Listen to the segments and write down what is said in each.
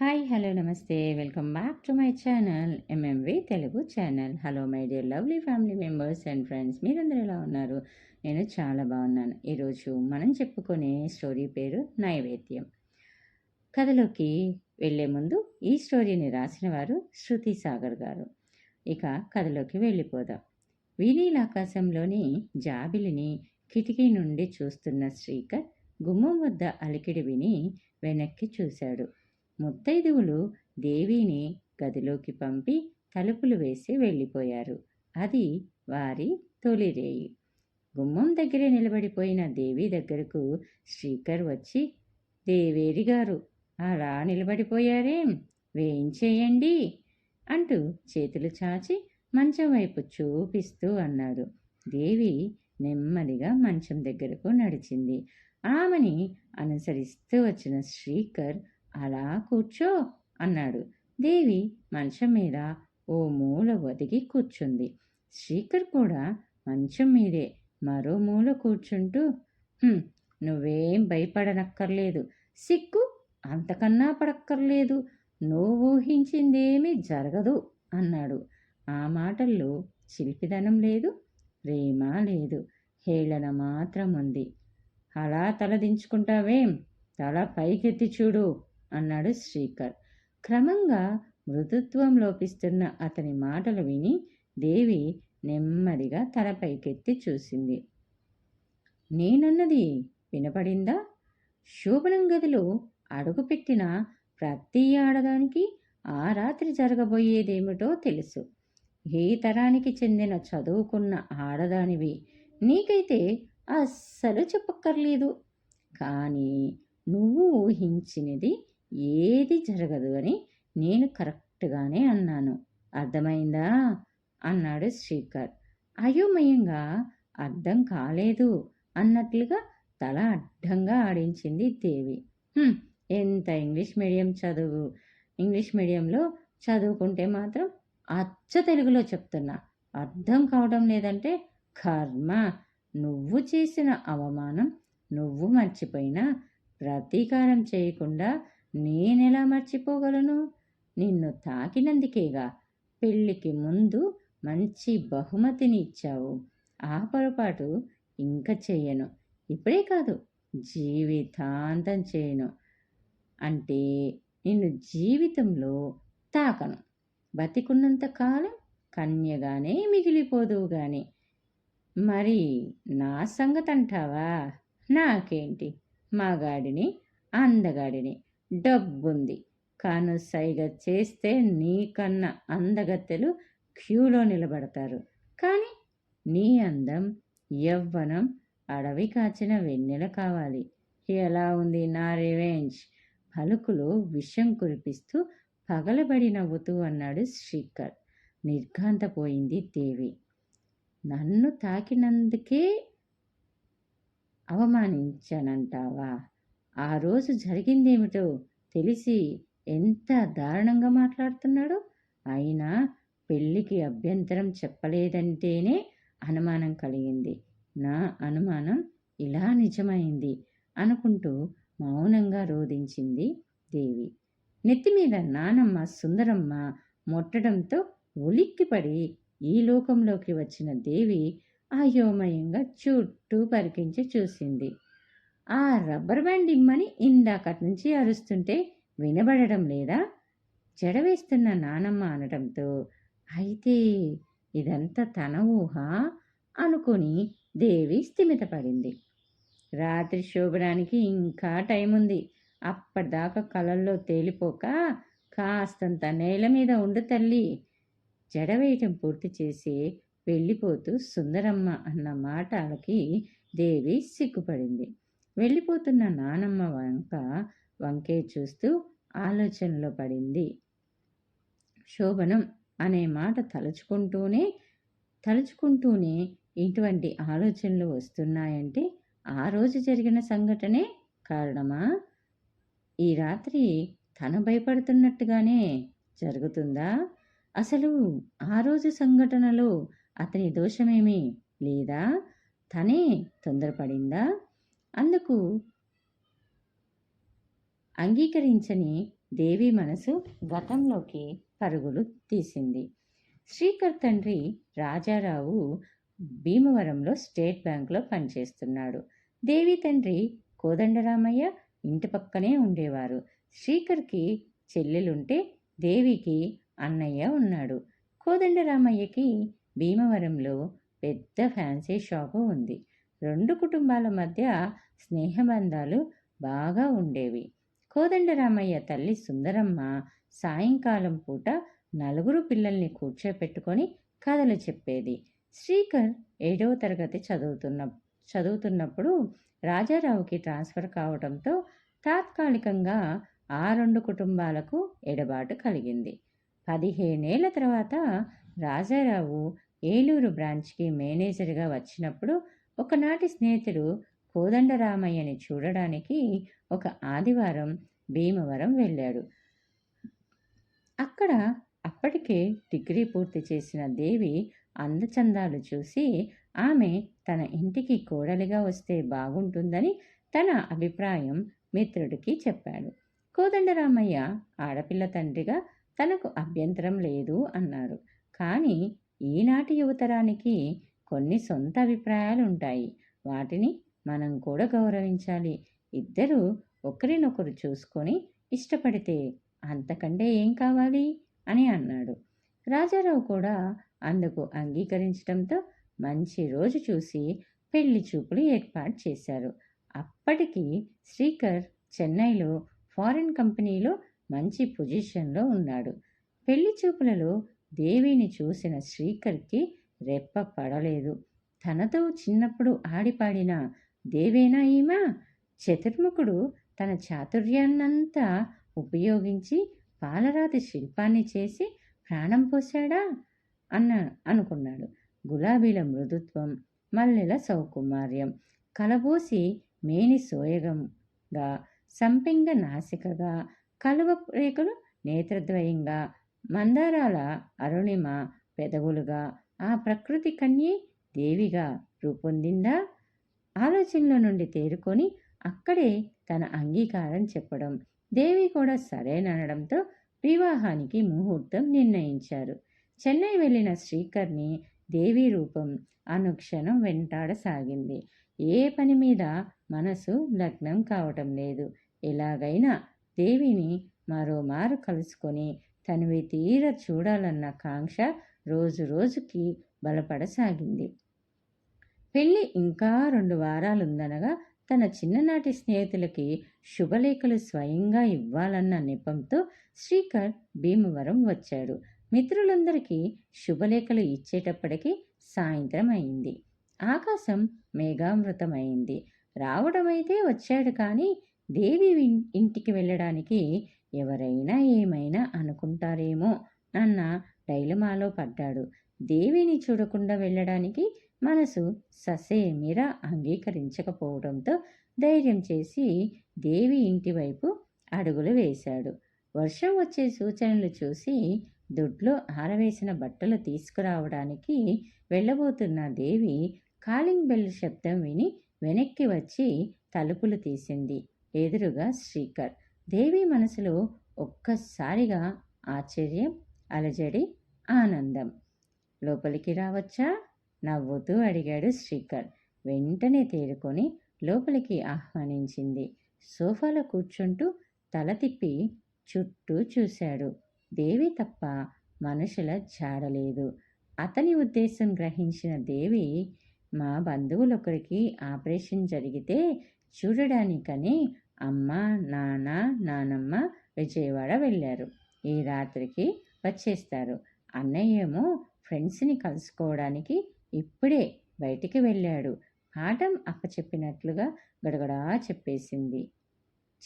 Hi hello నమస్తే. Welcome back to my channel MMV Telugu channel. Hello my dear lovely family members and friends. మీరందరూ ఎలా ఉన్నారు? నేను చాలా బాగున్నాను. ఈరోజు మనం చెప్పుకునే స్టోరీ పేరు నైవేద్యం. కథలోకి వెళ్ళే ముందు ఈ స్టోరీని రాసిన వారు శృతి సాగర్ గారు. ఇక కథలోకి వెళ్ళిపోదాం. వీణీల ఆకాశంలోని జాబిలిని కిటికీ నుండి చూస్తున్న శ్రీకర్ గుమ్మం వద్ద అలికిడి విని వెనక్కి చూశాడు. ముత్తైదువులు దేవిని గదిలోకి పంపి తలుపులు వేసి వెళ్ళిపోయారు. అది వారి తొలిరేయి గుమ్మం దగ్గరే నిలబడిపోయిన దేవి దగ్గరకు స్పీకర్ వచ్చి దేవేరి గారు అలా నిలబడిపోయారేం? వేయించేయండి అంటూ చేతులు చాచి మంచం వైపు చూపిస్తూ అన్నాడు. దేవి నెమ్మదిగా మంచం దగ్గరకు నడిచింది. ఆమెని అనుసరిస్తూ వచ్చిన శ్రీకర్ అలా కూర్చో అన్నాడు. దేవి మంచం మీద ఓ మూల ఒదిగి కూర్చుంది. శ్రీకర్ కూడా మంచం మీదే మరో మూల కూర్చుంటూ నువ్వేం భయపడనక్కర్లేదు. సిక్కు అంతకన్నా పడక్కర్లేదు. నువ్వు ఊహించిందేమీ జరగదు అన్నాడు. ఆ మాటల్లో చిలిపిదనం లేదు ప్రేమ లేదు. హేళన మాత్రం ఉంది అలా తలదించుకుంటావేం? తల పైకెత్తి చూడు. అన్నాడు శ్రీకర్. క్రమంగా మృదుత్వం లోపిస్తున్న అతని మాటలు విని దేవి నెమ్మదిగా తల పైకెత్తి చూసింది. నేనన్నది వినపడిందా? శోభనం గదిలో అడుగుపెట్టిన ప్రతి ఆడదానికి ఆ రాత్రి జరగబోయేదేమిటో తెలుసు. ఏ తరానికి చెందిన చదువుకున్న ఆడదానివి నీకైతే అస్సలు చెప్పక్కర్లేదు. కానీ నువ్వు ఊహించినది ఏది జరగదు అని నేను కరెక్ట్గానే అన్నాను. అర్థమైందా? అన్నాడు శ్రీకర్. అయోమయంగా అర్థం కాలేదు అన్నట్లుగా తల అడ్డంగా ఆడించింది దేవి. ఎంత ఇంగ్లీష్ మీడియం చదువు. ఇంగ్లీష్ మీడియంలో చదువుకుంటే మాత్రం అచ్చ తెలుగులో చెప్తున్నా. అర్థం కావడం లేదంటే కర్మ. నువ్వు చేసిన అవమానం నువ్వు మర్చిపోయినా ప్రతీకారం చేయకుండా నేనెలా మర్చిపోగలను? నిన్ను తాకినందుకేగా? పెళ్ళికి ముందు మంచి బహుమతిని ఇచ్చావు. ఆ పొరపాటు ఇంకా చేయను ఇప్పుడే కాదు జీవితాంతం చేయను. అంటే నిన్ను జీవితంలో తాకను. బతికున్నంత కాలం కన్యగానే మిగిలిపోదువు గాని. మరి నా సంగతి అంటావా నాకేంటి మగాడిని అందగాడిని. డబ్బుంది. సైగ చేస్తే నీకన్నా అందగత్తెలు క్యూలో నిలబడతారు. కానీ నీ అందం యవ్వనం అడవి కాచిన వెన్నెల కావాలి. ఎలా ఉంది నా రివెంజ్? పలుకులు విషం కురిపిస్తూ పగలబడి నవ్వుతూ అన్నాడు శ్రీకర్. నిర్ఘాంతపోయింది దేవి. నన్ను తాకినందుకే అవమానించానంటావా? ఆ రోజు జరిగిందేమిటో తెలిసి ఎంత దారుణంగా మాట్లాడుతున్నాడో అయినా పెళ్ళికి అభ్యంతరం చెప్పలేదంటేనే అనుమానం కలిగింది. నా అనుమానం ఇలా నిజమైంది అనుకుంటూ మౌనంగా రోధించింది దేవి. నెత్తి మీద నానమ్మ సుందరమ్మ మొట్టడంతో ఉలిక్కిపడి ఈ లోకంలోకి వచ్చిన దేవి అయోమయంగా చుట్టూ పరికించి చూసింది. ఆ రబ్బర్ బ్యాండ్ ఇమ్మని ఇందాకటి నుంచి అరుస్తుంటే వినబడడం లేదా? చెడవేస్తున్న నానమ్మ అనడంతో అయితే ఇదంతా తన ఊహ అనుకుని దేవి స్థిమితపడింది. రాత్రి శోభడానికి ఇంకా టైం ఉంది అప్పటిదాకా కలల్లో తేలిపోక కాస్తంత నేల మీద ఉండు తల్లి. జడవేయటం పూర్తి చేసి వెళ్ళిపోతూ సుందరమ్మ అన్న మాటలకి దేవి సిగ్గుపడింది. వెళ్ళిపోతున్న నానమ్మ వంక వంకే చూస్తూ ఆలోచనలో పడింది. శోభనం అనే మాట తలుచుకుంటూనే తలుచుకుంటూనే ఇటువంటి ఆలోచనలు వస్తున్నాయంటే ఆ రోజు జరిగిన సంఘటనే కారణమా? ఈ రాత్రి తను భయపడుతున్నట్టుగానే జరుగుతుందా? అసలు ఆ రోజు సంఘటనలో అతని దోషమేమీ లేదా? తనే తొందరపడిందా? అందుకు అంగీకరించని దేవి మనసు గతంలోకి పరుగులు తీసింది. శ్రీకర్ తండ్రి రాజారావు భీమవరంలో స్టేట్ బ్యాంకులో పనిచేస్తున్నాడు. దేవి తండ్రి కోదండరామయ్య ఇంటి పక్కనే ఉండేవారు. శ్రీకర్కి చెల్లెలుంటే దేవికి అన్నయ్య ఉన్నాడు. కోదండరామయ్యకి భీమవరంలో పెద్ద ఫ్యాన్సీ షాపు ఉంది. రెండు కుటుంబాల మధ్య స్నేహబంధాలు బాగా ఉండేవి. కోదండరామయ్య తల్లి సుందరమ్మ సాయంకాలం పూట నలుగురు పిల్లల్ని కూర్చోపెట్టుకొని కథలు చెప్పేది. శ్రీకర్ ఏడవ తరగతి చదువుతున్న చదువుతున్నప్పుడు రాజారావుకి ట్రాన్స్ఫర్ కావడంతో తాత్కాలికంగా ఆ రెండు కుటుంబాలకు ఎడబాటు కలిగింది. పదిహేనేళ్ళ తర్వాత రాజారావు ఏలూరు బ్రాంచ్కి మేనేజర్గా వచ్చినప్పుడు ఒకనాటి స్నేహితుడు కోదండరామయ్యని చూడడానికి ఒక ఆదివారం భీమవరం వెళ్ళాడు. అక్కడ అప్పటికే డిగ్రీ పూర్తి చేసిన దేవి అందచందాలు చూసి ఆమె తన ఇంటికి కోడలిగా వస్తే బాగుంటుందని తన అభిప్రాయం మిత్రుడికి చెప్పాడు. కోదండరామయ్య ఆడపిల్ల తండ్రిగా తనకు అభ్యంతరం లేదు అన్నారు. కానీ ఈనాటి యువతరానికి కొన్ని సొంత అభిప్రాయాలు ఉంటాయి వాటిని మనం కూడా గౌరవించాలి. ఇద్దరూ ఒకరినొకరు చూసుకొని ఇష్టపడితే అంతకంటే ఏం కావాలి? అని అన్నాడు. రాజారావు కూడా అందుకు అంగీకరించడంతో మంచి రోజు చూసి పెళ్ళి చూపులు ఏర్పాటు చేశారు. అప్పటికి శ్రీకర్ చెన్నైలో ఫారిన్ కంపెనీలో మంచి పొజిషన్లో ఉన్నాడు. పెళ్ళి చూపులలో దేవిని చూసిన శ్రీకర్కి రెప్ప పడలేదు. తనతో చిన్నప్పుడు ఆడిపాడిన దేవేనా ఈమా? చతుర్ముఖుడు తన చాతుర్యాన్నంతా ఉపయోగించి పాలరాతి శిల్పాన్ని చేసి ప్రాణం పోశాడా? అన్న అనుకున్నాడు. గులాబీల మృదుత్వం మల్లెల సౌకుమార్యం కలబోసి మేని సోయగంగా సంపెంగ నాసికగా కలువ రేకులు నేత్రద్వయంగా మందారాల అరుణిమ పెదవులుగా ఆ ప్రకృతి కన్యే దేవిగా రూపొందిందా? ఆలోచనలో నుండి తేరుకొని అక్కడే తన అంగీకారం చెప్పడం. దేవి కూడా సరేననడంతో వివాహానికి ముహూర్తం నిర్ణయించారు. చెన్నై వెళ్ళిన శ్రీకర్ని దేవి రూపం అనుక్షణం వెంటాడసాగింది. ఏ పని మీద మనసు లగ్నం కావటం లేదు. ఎలాగైనా దేవిని మరోమారు కలుసుకొని తనవి తీర చూడాలన్న కాంక్ష రోజు రోజుకి బలపడసాగింది. పెళ్ళి ఇంకా రెండు వారాలుందనగా తన చిన్ననాటి స్నేహితులకి శుభలేఖలు స్వయంగా ఇవ్వాలన్న నెపంతో శ్రీకర్ భీమవరం వచ్చాడు. మిత్రులందరికీ శుభలేఖలు ఇచ్చేటప్పటికీ సాయంత్రం అయింది. ఆకాశం మేఘామృతమైంది. రావడమైతే వచ్చాడు కానీ దేవి ఇంటికి వెళ్ళడానికి ఎవరైనా ఏమైనా అనుకుంటారేమో అన్న డైలమాలో పడ్డాడు. దేవిని చూడకుండా వెళ్ళడానికి మనసు ససేమిరా అంగీకరించకపోవడంతో ధైర్యం చేసి దేవి ఇంటి వైపు అడుగులు వేశాడు. వర్షం వచ్చే సూచనలు చూసి దొడ్లో ఆరవేసిన బట్టలు తీసుకురావడానికి వెళ్ళబోతున్న దేవి కాలింగ్ బెల్ శబ్దం విని వెనక్కి వచ్చి తలుపులు తీసింది. ఎదురుగా శ్రీకర్. దేవి మనసులో ఒక్కసారిగా ఆశ్చర్యం అలజడి ఆనందం. లోపలికి రావచ్చా? నవ్వుతూ అడిగాడు శ్రీకర్. వెంటనే తేరుకొని లోపలికి ఆహ్వానించింది. సోఫాలో కూర్చుంటూ తల తిప్పి చుట్టూ చూశాడు. దేవి తప్ప మనుషుల జాడలేదు. అతని ఉద్దేశం గ్రహించిన దేవి మా బంధువులొకరికి ఆపరేషన్ జరిగితే చూడడానికని అమ్మ నాన్న నానమ్మ విజయవాడ వెళ్ళారు. ఈ రాత్రికి వచ్చేస్తారు అన్నయ్య ఏమో ఫ్రెండ్స్ని కలుసుకోవడానికి ఇప్పుడే బయటికి వెళ్ళాడు. పాఠం అప్పచెప్పినట్లుగా గడగడా చెప్పేసింది.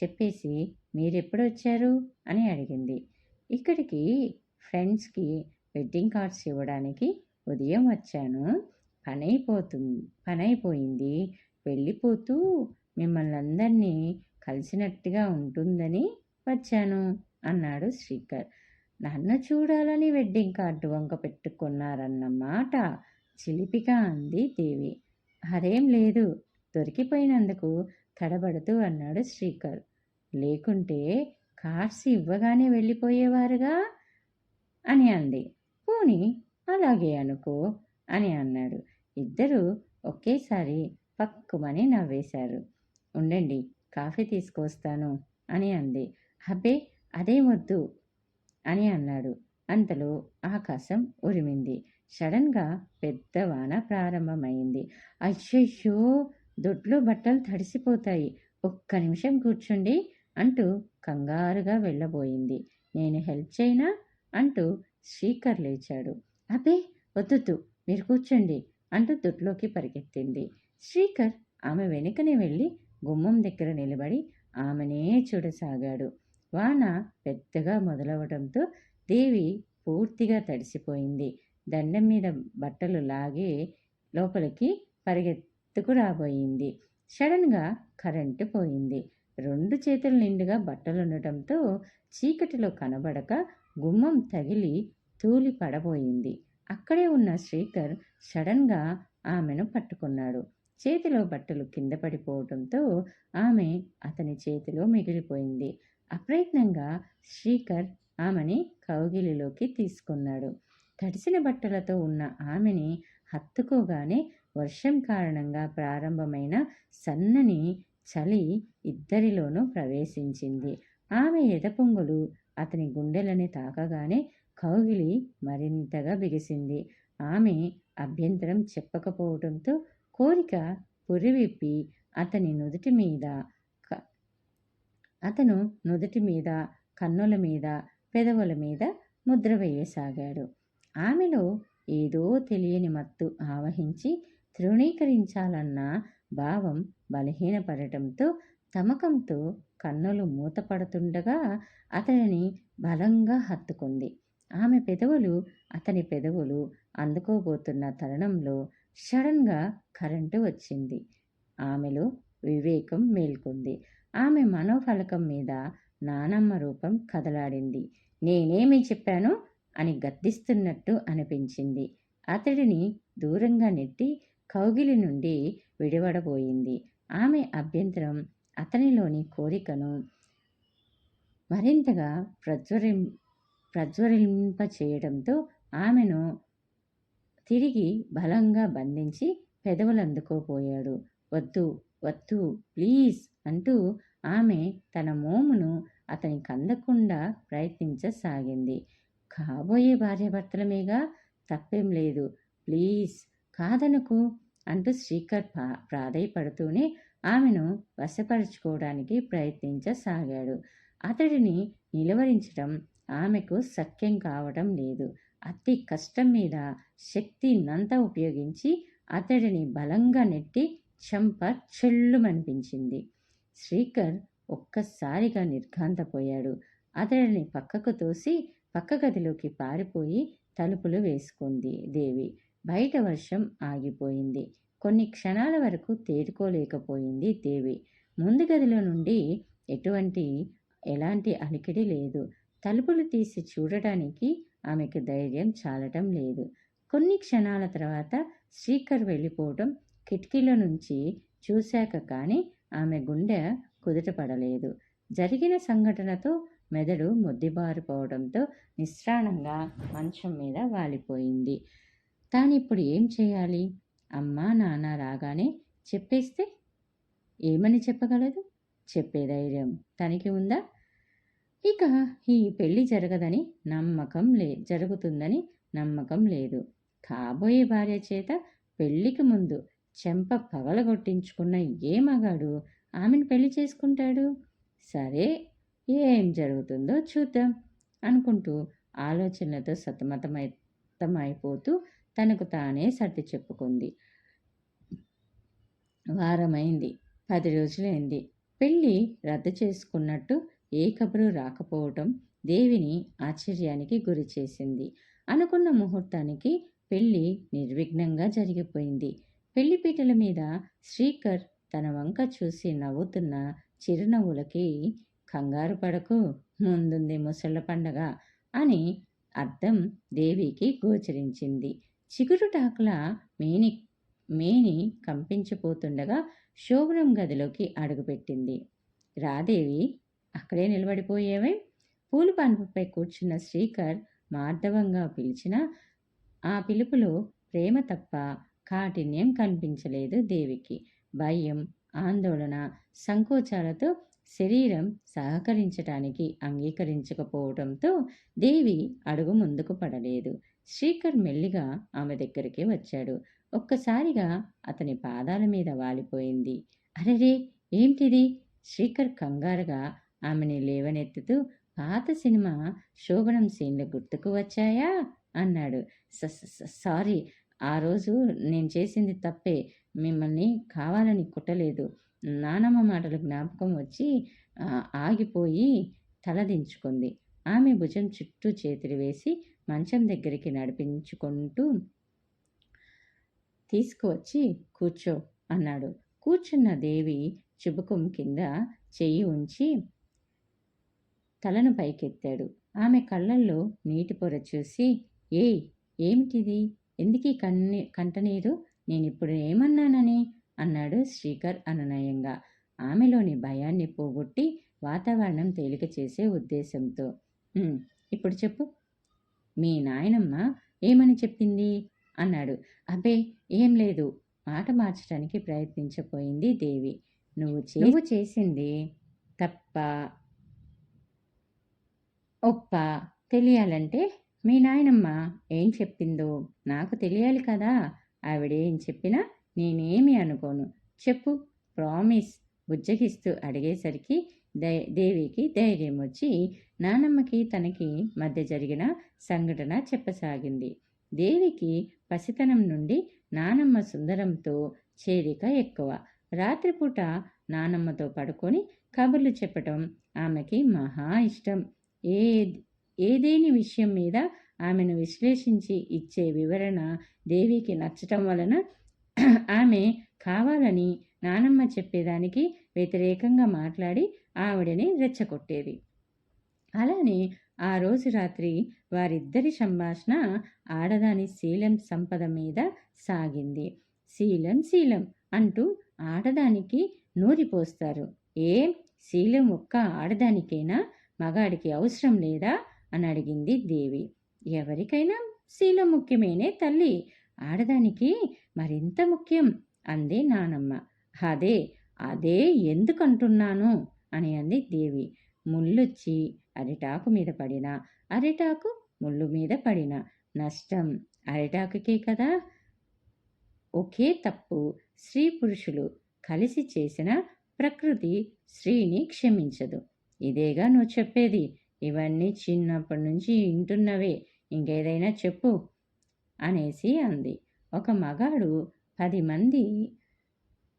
చెప్పేసి మీరెప్పుడు వచ్చారు? అని అడిగింది. ఇక్కడికి ఫ్రెండ్స్కి వెడ్డింగ్ కార్డ్స్ ఇవ్వడానికి ఉదయం వచ్చాను. పని అయిపోతుంది పని అయిపోయింది వెళ్ళిపోతూ మిమ్మల్ని అందరినీ కలిసినట్టుగా ఉంటుందని వచ్చాను అన్నాడు శ్రీకర్. నన్ను చూడాలని వెడ్డింగ్ కార్డు వంక పెట్టుకున్నారన్నమాట చిలిపిగా అంది దేవి. అదేం లేదు దొరికిపోయినందుకు తడబడుతూ అన్నాడు శ్రీకర్. లేకుంటే కార్డ్స్ ఇవ్వగానే వెళ్ళిపోయేవారుగా? అని అంది. పోని అలాగే అనుకో అని అన్నాడు. ఇద్దరూ ఒకేసారి పక్కుమని నవ్వేశారు. ఉండండి కాఫీ తీసుకొస్తాను అని అంది. అబ్బే అదే వద్దు అని అన్నాడు. అంతలో ఆకాశం ఉరిమింది. సడన్గా పెద్ద వాన ప్రారంభమైంది. అయ్యయ్యో! దొడ్లో బట్టలు తడిసిపోతాయి. ఒక్క నిమిషం కూర్చుండి అంటూ కంగారుగా వెళ్ళబోయింది. నేను హెల్ప్ చేయనా? అంటూ శ్రీకర్ లేచాడు. అబే వద్దు మీరు కూర్చోండి అంటూ దొడ్లోకి పరిగెత్తింది. శ్రీకర్ ఆమె వెనుకనే వెళ్ళి గుమ్మం దగ్గర నిలబడి ఆమెనే చూడసాగాడు. వాన పెద్దగా మొదలవడంతో దేవి పూర్తిగా తడిసిపోయింది. దండం మీద బట్టలు లాగి లోపలికి పరిగెత్తుకు రాబోయింది సడన్గా కరెంటు పోయింది. రెండు చేతుల నిండుగా బట్టలు ఉండటంతో చీకటిలో కనబడక గుమ్మం తగిలి తూలి పడబోయింది. అక్కడే ఉన్న శ్రీకర్ సడన్గా ఆమెను పట్టుకున్నాడు. చేతిలో బట్టలు కింద పడిపోవడంతో ఆమె అతని చేతిలో మిగిలిపోయింది. అప్రయత్నంగా శ్రీకర్ ఆమెని కౌగిలిలోకి తీసుకున్నాడు. తడిసిన బట్టలతో ఉన్న ఆమెని హత్తుకోగానే వర్షం కారణంగా ప్రారంభమైన సన్నని చలి ఇద్దరిలోనూ ప్రవేశించింది. ఆమె ఎదపొంగులు అతని గుండెలని తాకగానే కౌగిలి మరింతగా బిగిసింది. ఆమె అభ్యంతరం చెప్పకపోవడంతో కోరిక పురివిప్పి అతని నుదుటి మీద అతను నుదుటి మీద కన్నుల మీద పెదవుల మీద ముద్ర వేయసాగాడు. ఆమెలో ఏదో తెలియని మత్తు ఆవహించి తృణీకరించాలన్న భావం బలహీనపడటంతో తమకంతో కన్నులు మూతపడుతుండగా అతనిని బలంగా హత్తుకుంది. ఆమె పెదవులు అతని పెదవులు అందుకోబోతున్న తరుణంలో సడన్గా కరెంటు వచ్చింది. ఆమెలో వివేకం మేల్కొంది. ఆమె మనోఫలకం మీద నానమ్మ రూపం కదలాడింది. నేనేమి చెప్పాను? అని గద్దిస్తున్నట్టు అనిపించింది. అతడిని దూరంగా నెట్టి కౌగిలి నుండి విడివడబోయింది. ఆమె అభ్యంతరం అతనిలోని కోరికను మరింతగా ప్రజ్వరి ప్రజ్వరింప చేయడంతో ఆమెను తిరిగి బలంగా బంధించి పెదవులు అందుకోపోయాడు వద్దు వద్దు ప్లీజ్ అంటూ ఆమె తన మోమును అతనికి అందకుండా ప్రయత్నించసాగింది. కాబోయే భార్యాభర్తలమేగా తప్పేం లేదు. ప్లీజ్ కాదనుకు అంటూ శ్రీకర్ పా ప్రాధాయపడుతూనే ఆమెను వశపరుచుకోవడానికి ప్రయత్నించసాగాడు. అతడిని నిలువరించడం ఆమెకు సఖ్యం కావడం లేదు. అతి కష్టం మీద శక్తినంతా ఉపయోగించి అతడిని బలంగా నెట్టి చెంప చెల్లుమనిపించింది శ్రీకర్ ఒక్కసారిగా నిర్ఘాంతపోయాడు. అతడిని పక్కకు తోసి పక్క గదిలోకి పారిపోయి తలుపులు వేసుకుంది దేవి. బయట వర్షం ఆగిపోయింది. కొన్ని క్షణాల వరకు తేరుకోలేకపోయింది దేవి. ముందు గదిలో నుండి ఎటువంటి ఎలాంటి అలికిడి లేదు. తలుపులు తీసి చూడటానికి ఆమెకు ధైర్యం చాలటం లేదు. కొన్ని క్షణాల తర్వాత శ్రీకర్ వెళ్ళిపోవటం కిటికీలో నుంచి చూశాక కానీ ఆమె గుండె కుదుటపడలేదు. జరిగిన సంఘటనతో మెదడు మొద్దిబారిపోవడంతో నిస్రాణంగా మంచం మీద వాలిపోయింది. తానిప్పుడు ఏం చేయాలి? అమ్మా నాన్న రాగానే చెప్పేస్తే ఏమని చెప్పగలదు? చెప్పే ధైర్యం తనకి ఉందా? ఇక ఈ పెళ్ళి జరగదని నమ్మకం లే జరుగుతుందని నమ్మకం లేదు. కాబోయే భార్య చేత పెళ్ళికి ముందు చెంప పగలగొట్టించుకున్న ఏ మగాడు ఆమెను పెళ్ళి చేసుకుంటాడు? సరే ఏం జరుగుతుందో చూద్దాం అనుకుంటూ ఆలోచనలతో సతమతమైతమైపోతూ తనకు తానే సర్ది చెప్పుకుంది. వారమైంది పది రోజులైంది. పెళ్ళి రద్దు చేసుకున్నట్టు ఏ కబురు రాకపోవటం దేవిని ఆశ్చర్యానికి గురి చేసింది అనుకున్న ముహూర్తానికి పెళ్ళి నిర్విఘ్నంగా జరిగిపోయింది. పెళ్ళిపీటల మీద శ్రీకర్ తన వంక చూసి నవ్వుతున్న చిరునవ్వులకి కంగారు పడకు ముందుంది ముసళ్ళ పండగ అని అర్థం దేవికి గోచరించింది. చిగురుటాకుల మేని మేని కంపించిపోతుండగా శోభనం గదిలోకి అడుగుపెట్టింది. రాదేవి అక్కడే నిలబడిపోయేవే? పూలు పాన్పుపై కూర్చున్న శ్రీకర్ మార్ధవంగా పిలిచిన ఆ పిలుపులో ప్రేమ తప్ప కాఠిన్యం కనిపించలేదు దేవికి. భయం ఆందోళన సంకోచాలతో శరీరం సహకరించటానికి అంగీకరించకపోవడంతో దేవి అడుగు ముందుకు పడలేదు. శ్రీకర్ మెల్లిగా ఆమె దగ్గరికి వచ్చాడు. ఒక్కసారిగా అతని పాదాల మీద వాలిపోయింది. అరెరే! ఏంటిది? శ్రీకర్ కంగారుగా ఆమెని లేవనెత్తుతూ పాత సినిమా శోభనం సీన్లు గుర్తుకు వచ్చాయా? అన్నాడు. సారీ ఆ రోజు నేను చేసింది తప్పే. మిమ్మల్ని కావాలని కుట్టలేదు. నానమ్మ మాటలు జ్ఞాపకం వచ్చి ఆగిపోయి తలదించుకుంది. ఆమె భుజం చుట్టూ చేతులు వేసి మంచం దగ్గరికి నడిపించుకుంటూ తీసుకువచ్చి కూర్చో అన్నాడు. కూర్చున్న దేవి చుబుకం కింద చెయ్యి ఉంచి తలను పైకెత్తాడు. ఆమె కళ్ళల్లో నీటి పొర చూసి ఏయ్ ఏమిటిది? ఎందుకీ కన్ని కంటనీరు నేనిప్పుడు ఏమన్నానని? అన్నాడు శ్రీకర్ అనునయంగా. ఆమెలోని భయాన్ని పోగొట్టి వాతావరణం తేలిక చేసే ఉద్దేశంతో. "ఉమ్, ఇప్పుడు చెప్పు. మీ నాయనమ్మ ఏమని చెప్పింది? అన్నాడు. అబ్బే ఏం లేదు. మాట మార్చడానికి ప్రయత్నించపోయింది దేవి. నువ్వు నువ్వు చేసింది తప్ప ఒప్ప తెలియాలంటే మీ నాయనమ్మ ఏం చెప్పిందో నాకు తెలియాలి కదా. ఆవిడేం చెప్పినా నేనేమి అనుకోను. చెప్పు. ప్రామిస్ బుజ్జగిస్తూ అడిగేసరికి దై దేవికి ధైర్యం వచ్చి నానమ్మకి తనకి మధ్య జరిగిన సంఘటన చెప్పసాగింది. దేవికి పసితనం నుండి నానమ్మ సుందరంతో చేరిక ఎక్కువ. రాత్రిపూట నానమ్మతో పడుకొని కబుర్లు చెప్పటం ఆమెకి మహా ఇష్టం. ఏ ఏదేని విషయం మీద ఆమెను విశ్లేషించి ఇచ్చే వివరణ దేవికి నచ్చటం వలన ఆమె కావాలని నానమ్మ చెప్పేదానికి వ్యతిరేకంగా మాట్లాడి ఆవిడని రెచ్చగొట్టేది. అలానే ఆ రోజు రాత్రి వారిద్దరి సంభాషణ ఆడదాని శీలం సంపద మీద సాగింది. శీలం శీలం అంటూ ఆడదానికి నూరిపోస్తారు. ఏం? శీలం ఒక్క ఆడదానికైనా? మగాడికి అవసరం లేదా? అని అడిగింది దేవి. ఎవరికైనా శీలం ముఖ్యమేనే తల్లి. ఆడదానికి మరింత ముఖ్యం అంది నానమ్మ. అదే అదే ఎందుకంటున్నాను అని అంది దేవి. ముళ్ళొచ్చి అరిటాకు మీద పడిన అరిటాకు ముళ్ళు మీద పడిన. నష్టం అరిటాకుకే కదా. ఒకే తప్పు స్త్రీ పురుషులు కలిసి చేసిన ప్రకృతి స్త్రీని క్షమించదు. ఇదేగా నువ్వు చెప్పేది? ఇవన్నీ చిన్నప్పటి నుంచి వింటున్నవే. ఇంకేదైనా చెప్పు అనేసి అంది. ఒక మగాడు పది మంది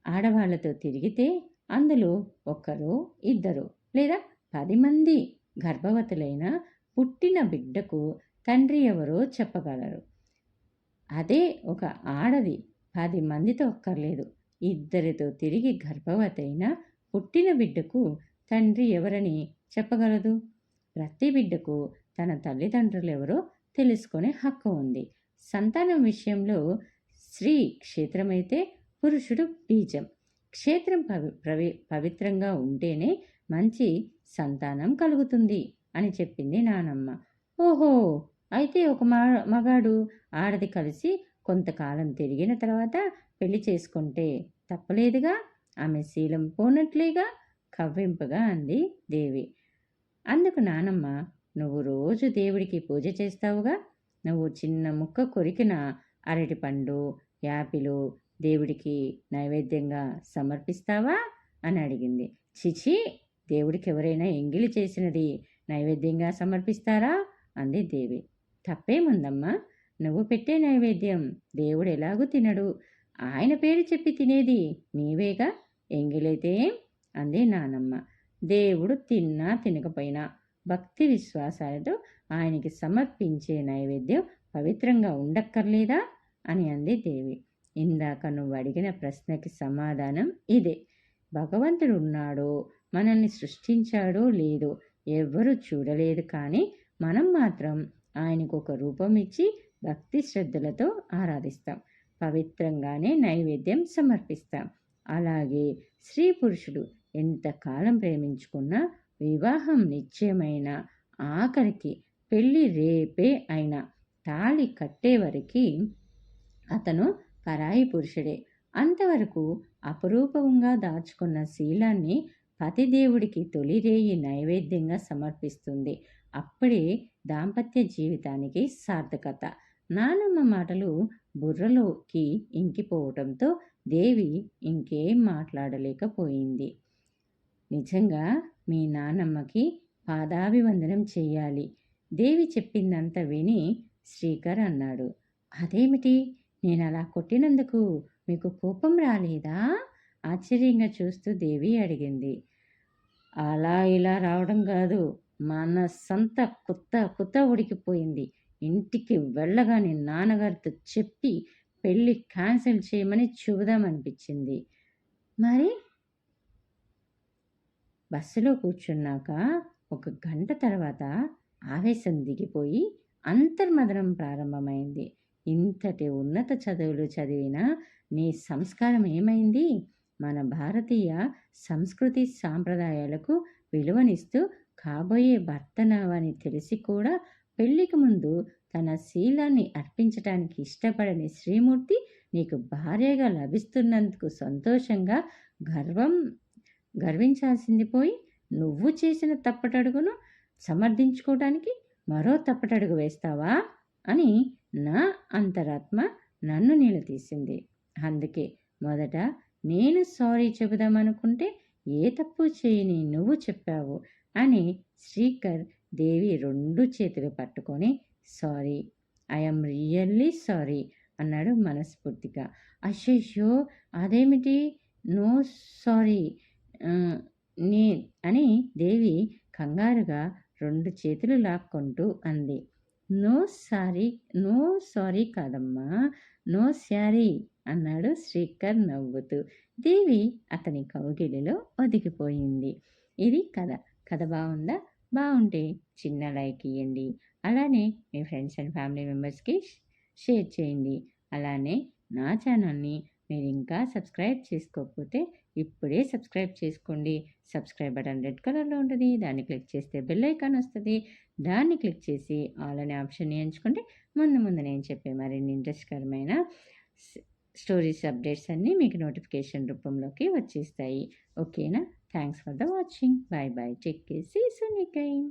ఆడవాళ్ళతో తిరిగితే అందులో ఒక్కరు ఇద్దరు లేదా పది మంది గర్భవతులైన పుట్టిన బిడ్డకు తండ్రి ఎవరో చెప్పగలరు. అదే ఒక ఆడది పది మందితో ఒక్కర్లేదు ఇద్దరితో తిరిగి గర్భవతైన పుట్టిన బిడ్డకు తండ్రి ఎవరని చెప్పగలదు? ప్రతి బిడ్డకు తన తల్లిదండ్రులు ఎవరో తెలుసుకునే హక్కు ఉంది. సంతానం విషయంలో స్త్రీ క్షేత్రమైతే పురుషుడు బీజం. క్షేత్రం పవి ప్రవి పవిత్రంగా ఉంటేనే మంచి సంతానం కలుగుతుంది అని చెప్పింది నానమ్మ. ఓహో! అయితే ఒక మా మగాడు ఆడది కలిసి కొంతకాలం తిరిగిన తర్వాత పెళ్ళి చేసుకుంటే తప్పలేదుగా? ఆమె శీలం పోనట్లేగా? కవ్వింపుగా అంది దేవి. అందుకు నానమ్మ నువ్వు రోజు దేవుడికి పూజ చేస్తావుగా? నువ్వు చిన్న ముక్క కొరికిన అరటిపండు యాపిలు దేవుడికి నైవేద్యంగా సమర్పిస్తావా? అని అడిగింది. చిచి దేవుడికి ఎవరైనా ఎంగిలి చేసినది నైవేద్యంగా సమర్పిస్తారా? అంది దేవి. తప్పేముందమ్మా నువ్వు పెట్టే నైవేద్యం దేవుడు ఎలాగూ తినడు. ఆయన పేరు చెప్పి తినేది నీవేగా? ఎంగిలైతే అంది నానమ్మ. దేవుడు తిన్నా తినకపోయినా భక్తి విశ్వాసాలతో ఆయనకి సమర్పించే నైవేద్యం పవిత్రంగా ఉండక్కర్లేదా? అని అంది దేవి. ఇందాక నువ్వు అడిగిన ప్రశ్నకి సమాధానం ఇదే. భగవంతుడు ఉన్నాడో మనల్ని సృష్టించాడో లేదో ఎవ్వరూ చూడలేదు కానీ మనం మాత్రం ఆయనకు ఒక రూపం ఇచ్చి భక్తి శ్రద్ధలతో ఆరాధిస్తాం. పవిత్రంగానే నైవేద్యం సమర్పిస్తాం. అలాగే స్త్రీ పురుషుడు ఎంతకాలం ప్రేమించుకున్నా వివాహం నిశ్చయమైన ఆఖరికి పెళ్ళి రేపే అయినా తాళి కట్టేవరకు అతను పరాయి పురుషుడే. అంతవరకు అపురూపంగా దాచుకున్న శీలాన్ని పతిదేవుడికి తొలిరేయి నైవేద్యంగా సమర్పిస్తుంది. అప్పుడే దాంపత్య జీవితానికి సార్థకత. నానమ్మ మాటలు బుర్రలోకి ఇంకిపోవటంతో దేవి ఇంకేం మాట్లాడలేకపోయింది. నిజంగా మీ నానమ్మకి పాదాభివందనం చేయాలి దేవి చెప్పిందంత విని శ్రీకర్ అన్నాడు. అదేమిటి? నేను అలా కొట్టినందుకు మీకు కోపం రాలేదా? ఆశ్చర్యంగా చూస్తూ దేవి అడిగింది. అలా ఇలా రావడం కాదు. మన సంత కొత్త కొత్త ఉడికిపోయింది. ఇంటికి వెళ్ళగానే నాన్నగారితో చెప్పి పెళ్ళి క్యాన్సిల్ చేయమని చూపుదామనిపించింది. మరి? బస్సులో కూర్చున్నాక ఒక గంట తర్వాత ఆవేశం దిగిపోయి అంతర్మదనం ప్రారంభమైంది. ఇంతటి ఉన్నత చదువులు చదివిన నీ సంస్కారం ఏమైంది? మన భారతీయ సంస్కృతి సాంప్రదాయాలకు విలువనిస్తూ కాబోయే భర్తనావని తెలిసి కూడా పెళ్ళికి ముందు తన శీలాన్ని అర్పించటానికి ఇష్టపడని శ్రీమూర్తి నీకు భార్యగా లభిస్తున్నందుకు సంతోషంగా గర్వం గర్వించాల్సింది పోయి నువ్వు చేసిన తప్పటడుగును సమర్థించుకోవడానికి మరో తప్పటడుగు వేస్తావా? అని నా అంతరాత్మ నన్ను నిలదీసింది. అందుకే మొదట నేను సారీ చెబుదామనుకుంటే ఏ తప్పు చేయని నువ్వు చెప్పావు అని శ్రీకర్ దేవి రెండు చేతులు పట్టుకొని సారీ ఐఎమ్ రియల్లీ సారీ అన్నాడు మనస్ఫూర్తిగా. అశేషో అదేమిటి? No sorry. నే అని దేవి కంగారుగా రెండు చేతులు లాక్కుంటూ అంది. నో సారీ నో సారీ కాదమ్మా నో శారీ అన్నాడు శ్రీకర్ నవ్వుతూ. దేవి అతని కౌగిలిలో ఒదిగిపోయింది. ఇది కథ. కథ బాగుందా? బాగుంటే చిన్న లైక్ ఇవ్వండి అలానే మీ ఫ్రెండ్స్ అండ్ ఫ్యామిలీ మెంబర్స్కి షేర్ చేయండి. అలానే నా ఛానల్ని మీరు ఇంకా సబ్స్క్రైబ్ చేసుకోకపోతే ఇప్పుడే సబ్స్క్రైబ్ చేసుకోండి. సబ్స్క్రైబ్ బటన్ రెడ్ కలర్లో ఉంటుంది. దాన్ని క్లిక్ చేస్తే బెల్ ఐకాన్ వస్తుంది. దాన్ని క్లిక్ చేసి ఆల్ అనే ఆప్షన్ని ఎంచుకుంటే ముందు ముందు నేను చెప్పే మరిన్ని ఇంట్రెస్ట్కరమైన స్టోరీస్ అప్డేట్స్ అన్నీ మీకు నోటిఫికేషన్ రూపంలోకి వచ్చేస్తాయి. ఓకేనా? Thanks for the watching. Bye bye. Check చేసి సునీకైన్